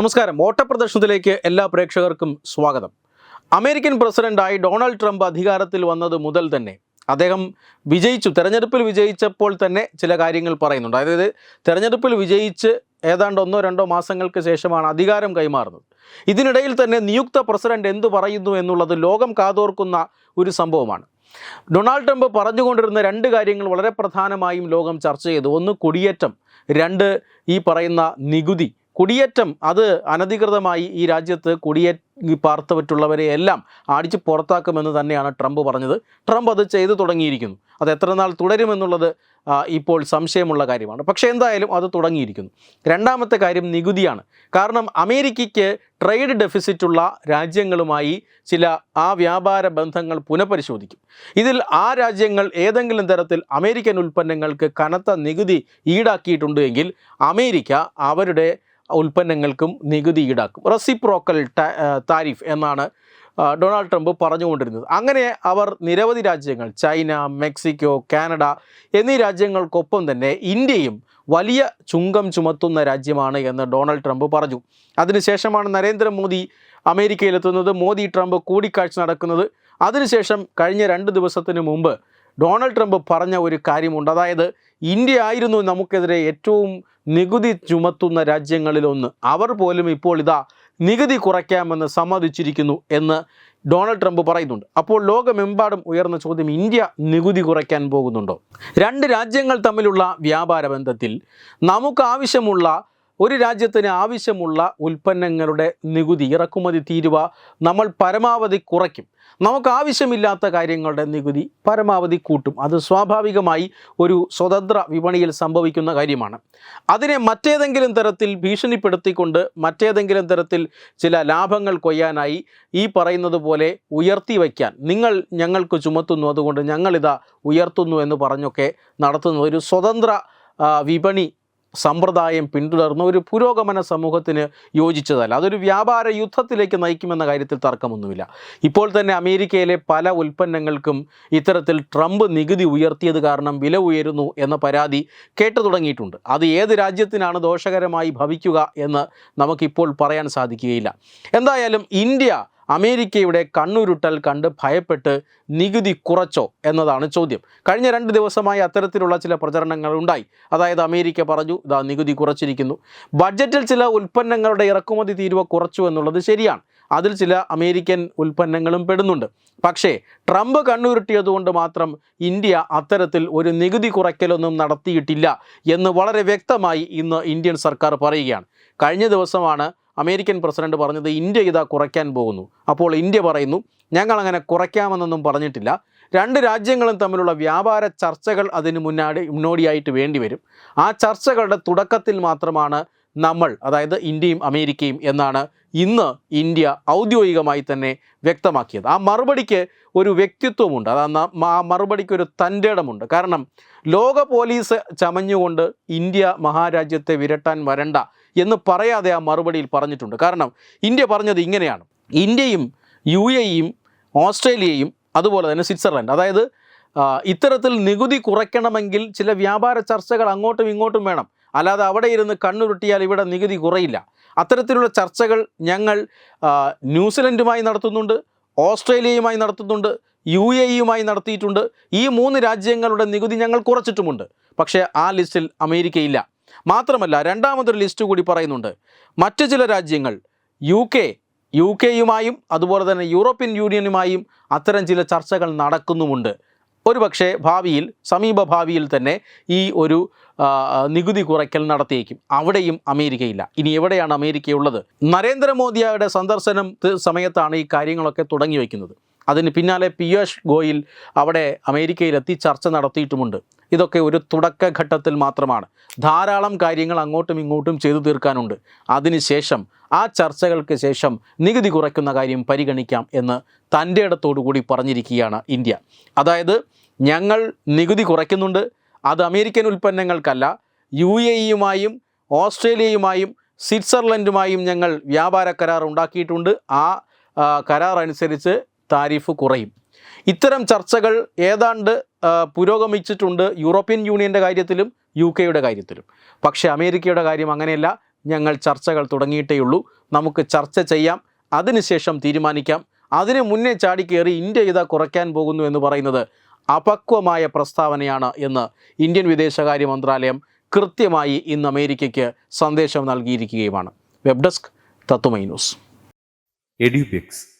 നമസ്കാരം. ഓട്ടപ്രദർശനത്തിലേക്ക് എല്ലാ പ്രേക്ഷകർക്കും സ്വാഗതം. അമേരിക്കൻ പ്രസിഡന്റായി ഡൊണാൾഡ് ട്രംപ് അധികാരത്തിൽ വന്നത് മുതൽ തന്നെ. അദ്ദേഹം വിജയിച്ചു. തെരഞ്ഞെടുപ്പിൽ വിജയിച്ചപ്പോൾ തന്നെ ചില കാര്യങ്ങൾ പറയുന്നുണ്ട്. അതായത് തെരഞ്ഞെടുപ്പിൽ വിജയിച്ച് ഏതാണ്ട് ഒന്നോ രണ്ടോ മാസങ്ങൾക്ക് ശേഷമാണ് അധികാരം കൈമാറുന്നത്. ഇതിനിടയിൽ തന്നെ നിയുക്ത പ്രസിഡന്റ് എന്തു പറയുന്നു എന്നുള്ളത് ലോകം കാതോർക്കുന്ന ഒരു സംഭവമാണ്. ഡൊണാൾഡ് ട്രംപ് പറഞ്ഞുകൊണ്ടിരുന്ന രണ്ട് കാര്യങ്ങൾ വളരെ പ്രധാനമായും ലോകം ചർച്ച ചെയ്തു. ഒന്ന് കുടിയേറ്റം രണ്ട് ഈ പറയുന്ന നികുതി. കുടിയേറ്റം അത് അനധികൃതമായി ഈ രാജ്യത്ത് കുടിയേ പാർത്തവറ്റുള്ളവരെ എല്ലാം അടിച്ച് പുറത്താക്കുമെന്ന് തന്നെയാണ് ട്രംപ് പറഞ്ഞത്. ട്രംപ് അത് ചെയ്തു തുടങ്ങിയിരിക്കുന്നു. അത് എത്ര നാൾ തുടരുമെന്നുള്ളത് ഇപ്പോൾ സംശയമുള്ള കാര്യമാണ്. പക്ഷേ എന്തായാലും അത് തുടങ്ങിയിരിക്കുന്നു. രണ്ടാമത്തെ കാര്യം നികുതിയാണ്. കാരണം അമേരിക്കയ്ക്ക് ട്രേഡ് ഡെഫിസിറ്റുള്ള രാജ്യങ്ങളുമായി ചില ആ വ്യാപാര ബന്ധങ്ങൾ പുനഃപരിശോധിക്കും. ഇതിൽ ആ രാജ്യങ്ങൾ ഏതെങ്കിലും തരത്തിൽ അമേരിക്കൻ ഉൽപ്പന്നങ്ങൾക്ക് കനത്ത നികുതി ഈടാക്കിയിട്ടുണ്ട് എങ്കിൽ അമേരിക്ക അവരുടെ ഉൽപ്പന്നങ്ങൾക്കും നികുതി ഈടാക്കും. റെസിപ്രോക്കൽ താരിഫ് എന്നാണ് ഡൊണാൾഡ് ട്രംപ് പറഞ്ഞുകൊണ്ടിരുന്നത്. അങ്ങനെ അവർ നിരവധി രാജ്യങ്ങൾ ചൈന മെക്സിക്കോ കാനഡ എന്നീ രാജ്യങ്ങൾക്കൊപ്പം തന്നെ ഇന്ത്യയും വലിയ ചുങ്കം ചുമത്തുന്ന രാജ്യമാണ് എന്ന് ഡൊണാൾഡ് ട്രംപ് പറഞ്ഞു. അതിനുശേഷമാണ് നരേന്ദ്രമോദി അമേരിക്കയിലെത്തുന്നത്. മോദി ട്രംപ് കൂടിക്കാഴ്ച നടക്കുന്നത്. അതിനുശേഷം കഴിഞ്ഞ രണ്ട് ദിവസത്തിന് മുമ്പ് ഡൊണാൾഡ് ട്രംപ് പറഞ്ഞ ഒരു കാര്യമുണ്ട്. അതായത് ഇന്ത്യ ആയിരുന്നു നമുക്കെതിരെ ഏറ്റവും നികുതി ചുമത്തുന്ന രാജ്യങ്ങളിലൊന്ന്. അവർ പോലും ഇപ്പോൾ ഇതാ നികുതി കുറയ്ക്കാമെന്ന് സമ്മതിച്ചിരിക്കുന്നു എന്ന് ഡൊണാൾഡ് ട്രംപ് പറയുന്നുണ്ട്. അപ്പോൾ ലോകമെമ്പാടും ഉയർന്ന ചോദ്യം ഇന്ത്യ നികുതി കുറയ്ക്കാൻ പോകുന്നുണ്ടോ? രണ്ട് രാജ്യങ്ങൾ തമ്മിലുള്ള വ്യാപാര ബന്ധത്തിൽ നമുക്ക് ആവശ്യമുള്ള ഒരു രാജ്യത്തിന് ആവശ്യമുള്ള ഉൽപ്പന്നങ്ങളുടെ നികുതി ഇറക്കുമതി തീരുവ നമ്മൾ പരമാവധി കുറയ്ക്കും. നമുക്ക് ആവശ്യമില്ലാത്ത കാര്യങ്ങളുടെ നികുതി പരമാവധി കൂട്ടും. അത് സ്വാഭാവികമായി ഒരു സ്വതന്ത്ര വിപണിയിൽ സംഭവിക്കുന്ന കാര്യമാണ്. അതിനെ മറ്റേതെങ്കിലും തരത്തിൽ ഭീഷണിപ്പെടുത്തിക്കൊണ്ട് മറ്റേതെങ്കിലും തരത്തിൽ ചില ലാഭങ്ങൾ കൊയ്യാനായി ഈ പറയുന്നത് പോലെ ഉയർത്തി വയ്ക്കാൻ നിങ്ങൾ ഞങ്ങൾക്ക് ചുമത്തുന്നു. അതുകൊണ്ട് ഞങ്ങളിതാ ഉയർത്തുന്നു എന്ന് പറഞ്ഞൊക്കെ നടത്തുന്ന ഒരു സ്വതന്ത്ര വിപണി സമ്പ്രദായം പിന്തുടർന്ന ഒരു പുരോഗമന സമൂഹത്തിന് യോജിച്ചതല്ല. അതൊരു വ്യാപാര യുദ്ധത്തിലേക്ക് നയിക്കുമെന്ന കാര്യത്തിൽ തർക്കമൊന്നുമില്ല. ഇപ്പോൾ തന്നെ അമേരിക്കയിലെ പല ഉൽപ്പന്നങ്ങൾക്കും ഇത്തരത്തിൽ ട്രംപ് നികുതി ഉയർത്തിയത് കാരണം വില ഉയരുന്നു എന്ന പരാതി കേട്ടു തുടങ്ങിയിട്ടുണ്ട്. അത് ഏത് രാജ്യത്തിനാണ് ദോഷകരമായി ഭവിക്കുക എന്ന് നമുക്കിപ്പോൾ പറയാൻ സാധിക്കുകയില്ല. എന്തായാലും ഇന്ത്യ അമേരിക്കയുടെ കണ്ണുരുട്ടൽ കണ്ട് ഭയപ്പെട്ട് നികുതി കുറച്ചോ എന്നതാണ് ചോദ്യം. കഴിഞ്ഞ രണ്ട് ദിവസമായി അത്തരത്തിലുള്ള ചില പ്രചരണങ്ങൾ ഉണ്ടായി. അതായത് അമേരിക്ക പറഞ്ഞു ഇതാ നികുതി കുറച്ചിരിക്കുന്നു. ബഡ്ജറ്റിൽ ചില ഉൽപ്പന്നങ്ങളുടെ ഇറക്കുമതി തീരുവ കുറച്ചു എന്നുള്ളത് ശരിയാണ്. അതിൽ ചില അമേരിക്കൻ ഉൽപ്പന്നങ്ങളും പെടുന്നുണ്ട്. പക്ഷേ ട്രംപ് കണ്ണുരുട്ടിയതുകൊണ്ട് മാത്രം ഇന്ത്യ അത്തരത്തിൽ ഒരു നികുതി കുറയ്ക്കലൊന്നും നടത്തിയിട്ടില്ല എന്ന് വളരെ വ്യക്തമായി ഇന്ന് ഇന്ത്യൻ സർക്കാർ പറയുകയാണ്. കഴിഞ്ഞ ദിവസമാണ് അമേരിക്കൻ പ്രസിഡന്റ് പറഞ്ഞത് ഇന്ത്യ ഇതാ കുറയ്ക്കാൻ പോകുന്നു. അപ്പോൾ ഇന്ത്യ പറയുന്നു ഞങ്ങൾ അങ്ങനെ കുറയ്ക്കാമെന്നൊന്നും പറഞ്ഞിട്ടില്ല. രണ്ട് രാജ്യങ്ങളും തമ്മിലുള്ള വ്യാപാര ചർച്ചകൾ അതിന് മുന്നാടി മുന്നോടിയായിട്ട് വേണ്ടി വരും. ആ ചർച്ചകളുടെ തുടക്കത്തിൽ മാത്രമാണ് നമ്മൾ അതായത് ഇന്ത്യയും അമേരിക്കയും എന്നാണ് ഇന്ന് ഇന്ത്യ ഔദ്യോഗികമായി തന്നെ വ്യക്തമാക്കിയത്. ആ മറുപടിക്ക് ഒരു വ്യക്തിത്വമുണ്ട്. അത് ആ മറുപടിക്ക് ഒരു തന്റെടമുണ്ട്. കാരണം ലോക പോലീസ് ചമഞ്ഞുകൊണ്ട് ഇന്ത്യ മഹാരാജ്യത്തെ വിരട്ടാൻ വരണ്ട എന്ന് പറയാതെ ആ മറുപടിയിൽ പറഞ്ഞിട്ടുണ്ട്. കാരണം ഇന്ത്യ പറഞ്ഞത് ഇങ്ങനെയാണ്. ഇന്ത്യയും യു എയും ഓസ്ട്രേലിയയും അതുപോലെ തന്നെ സ്വിറ്റ്സർലൻഡ്. അതായത് ഇത്തരത്തിൽ നികുതി കുറയ്ക്കണമെങ്കിൽ ചില വ്യാപാര ചർച്ചകൾ അങ്ങോട്ടും ഇങ്ങോട്ടും വേണം. അല്ലാതെ അവിടെ ഇരുന്ന് കണ്ണുരുട്ടിയാൽ ഇവിടെ നികുതി കുറയില്ല. അത്തരത്തിലുള്ള ചർച്ചകൾ ഞങ്ങൾ ന്യൂസിലൻഡുമായി നടത്തുന്നുണ്ട് ഓസ്ട്രേലിയയുമായി നടത്തുന്നുണ്ട് യു എ ഇയുമായി നടത്തിയിട്ടുണ്ട്. ഈ മൂന്ന് രാജ്യങ്ങളുടെ നികുതി ഞങ്ങൾ കുറച്ചിട്ടുമുണ്ട്. പക്ഷേ ആ ലിസ്റ്റിൽ അമേരിക്കയില്ല. മാത്രമല്ല രണ്ടാമതൊരു ലിസ്റ്റ് കൂടി പറയുന്നുണ്ട് മറ്റു ചില രാജ്യങ്ങൾ യു കെ യു കെയുമായും അതുപോലെ തന്നെ യൂറോപ്യൻ യൂണിയനുമായും അത്തരം ചില ചർച്ചകൾ നടക്കുന്നുമുണ്ട്. ഒരുപക്ഷെ ഭാവിയിൽ സമീപ ഭാവിയിൽ തന്നെ ഈ ഒരു നികുതി കുറയ്ക്കൽ നടത്തിയേക്കും. അവിടെയും അമേരിക്കയില്ല. ഇനി എവിടെയാണ് അമേരിക്കയുള്ളത്? നരേന്ദ്രമോദിയുടെ സന്ദർശനം സമയത്താണ് ഈ കാര്യങ്ങളൊക്കെ തുടങ്ങി വയ്ക്കുന്നത്. അതിന് പിന്നാലെ പിയോഷ് ഗോയൽ അവിടെ അമേരിക്കയിലെത്തി ചർച്ച നടത്തിയിട്ടുമുണ്ട്. ഇതൊക്കെ ഒരു തുടക്കഘട്ടത്തിൽ മാത്രമാണ്. ധാരാളം കാര്യങ്ങൾ അങ്ങോട്ടും ഇങ്ങോട്ടും ചെയ്തു തീർക്കാനുണ്ട്. അതിനുശേഷം ആ ചർച്ചകൾക്ക് ശേഷം നികുതി കുറയ്ക്കുന്ന കാര്യം പരിഗണിക്കാം എന്ന് തന്റെ കൂടി പറഞ്ഞിരിക്കുകയാണ് ഇന്ത്യ. അതായത് ഞങ്ങൾ നികുതി കുറയ്ക്കുന്നുണ്ട്. അത് അമേരിക്കൻ ഉൽപ്പന്നങ്ങൾക്കല്ല യു എ ഇയുമായും ഓസ്ട്രേലിയയുമായും സ്വിറ്റ്സർലൻഡുമായും ഞങ്ങൾ വ്യാപാര കരാർ ഉണ്ടാക്കിയിട്ടുണ്ട്. ആ, കരാർ അനുസരിച്ച് താരിഫ് കുറയും. ഇത്തരം ചർച്ചകൾ ഏതാണ്ട് പുരോഗമിച്ചിട്ടുണ്ട് യൂറോപ്യൻ യൂണിയന്റെ കാര്യത്തിലും യു കെയുടെ കാര്യത്തിലും. പക്ഷേ അമേരിക്കയുടെ കാര്യം അങ്ങനെയല്ല. ഞങ്ങൾ ചർച്ചകൾ തുടങ്ങിയിട്ടേയുള്ളൂ നമുക്ക് ചർച്ച ചെയ്യാം. അതിനുശേഷം തീരുമാനിക്കാം. അതിന് മുന്നേ ചാടിക്കേറി ഇന്ത്യ ഇതാ കുറയ്ക്കാൻ പോകുന്നു എന്ന് പറയുന്നത് അപക്വമായ പ്രസ്താവനയാണ് എന്ന് ഇന്ത്യൻ വിദേശകാര്യ മന്ത്രാലയം കൃത്യമായി ഇന്ന് അമേരിക്കയ്ക്ക് സന്ദേശം നൽകിയിരിക്കുകയുമാണ്. വെബ് ഡെസ്ക് തത്തുമൈ Edubix